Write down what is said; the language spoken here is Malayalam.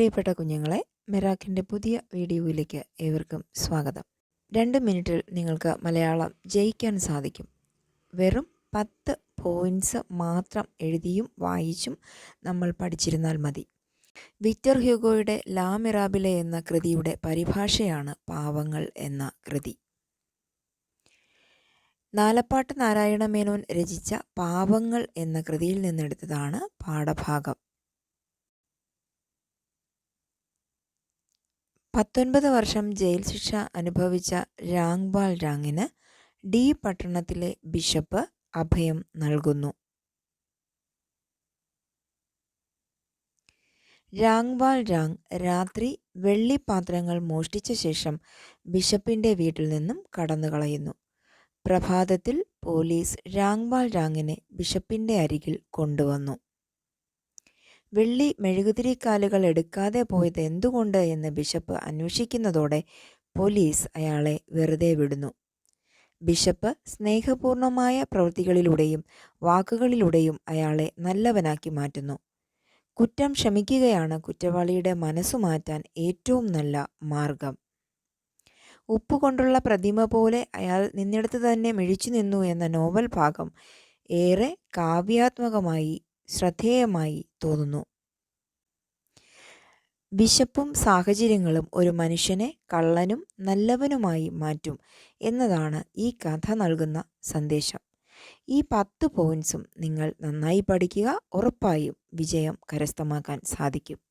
പ്രിയപ്പെട്ട കുഞ്ഞുങ്ങളെ മെറാക്കിന്റെ പുതിയ വീഡിയോയിലേക്ക് ഏവർക്കും സ്വാഗതം. രണ്ട് മിനിറ്റിൽ നിങ്ങൾക്ക് മലയാളം ജയിക്കാൻ സാധിക്കും. വെറും പത്ത് പോയിന്റ്സ് മാത്രം എഴുതിയും വായിച്ചും നമ്മൾ പഠിച്ചിരുന്നാൽ മതി. വിക്ടർ ഹ്യൂഗോയുടെ ലാ മിറാബിലെ എന്ന കൃതിയുടെ പരിഭാഷയാണ് പാവങ്ങൾ എന്ന കൃതി. നാലപ്പാട്ട് നാരായണ മേനോൻ രചിച്ച പാവങ്ങൾ എന്ന കൃതിയിൽ നിന്നെടുത്തതാണ് പാഠഭാഗം. പത്തൊൻപത് വർഷം ജയിൽ ശിക്ഷ അനുഭവിച്ച രാങ്ബാൽ രാങ്ങിന് ഡി പട്ടണത്തിലെ ബിഷപ്പ് അഭയം നൽകുന്നു. രാങ്വാൾ രാങ് രാത്രി വെള്ളിപ്പാത്രങ്ങൾ മോഷ്ടിച്ച ശേഷം ബിഷപ്പിന്റെ വീട്ടിൽ നിന്നും കടന്നു കളയുന്നു പ്രഭാതത്തിൽ പോലീസ് രാങ്വാൾ രാങ്ങിനെ ബിഷപ്പിന്റെ അരികിൽ കൊണ്ടുവന്നു. വെള്ളി മെഴുകുതിരിക്കാലുകൾ എടുക്കാതെ പോയത് എന്തുകൊണ്ട് എന്ന് ബിഷപ്പ് അന്വേഷിക്കുന്നതോടെ പോലീസ് അയാളെ വെറുതെ വിടുന്നു. ബിഷപ്പ് സ്നേഹപൂർണമായ പ്രവൃത്തികളിലൂടെയും വാക്കുകളിലൂടെയും അയാളെ നല്ലവനാക്കി മാറ്റുന്നു. കുറ്റം ക്ഷമിക്കുകയാണ് കുറ്റവാളിയുടെ മനസ്സു മാറ്റാൻ ഏറ്റവും നല്ല മാർഗം. ഉപ്പുകൊണ്ടുള്ള പ്രതിമ പോലെ അയാൾ നിന്നിടത്ത് തന്നെ മിഴിച്ചു നിന്നു എന്ന നോവൽ ഭാഗം ഏറെ കാവ്യാത്മകമായി ശ്രദ്ധേയമായി തോന്നുന്നു. വിശപ്പും സാഹചര്യങ്ങളും ഒരു മനുഷ്യനെ കള്ളനും നല്ലവനുമായി മാറ്റും എന്നതാണ് ഈ കഥ നൽകുന്ന സന്ദേശം. ഈ പത്ത് പോയിൻസും നിങ്ങൾ നന്നായി പഠിക്കുക ഉറപ്പായും വിജയം കരസ്ഥമാക്കാൻ സാധിക്കും.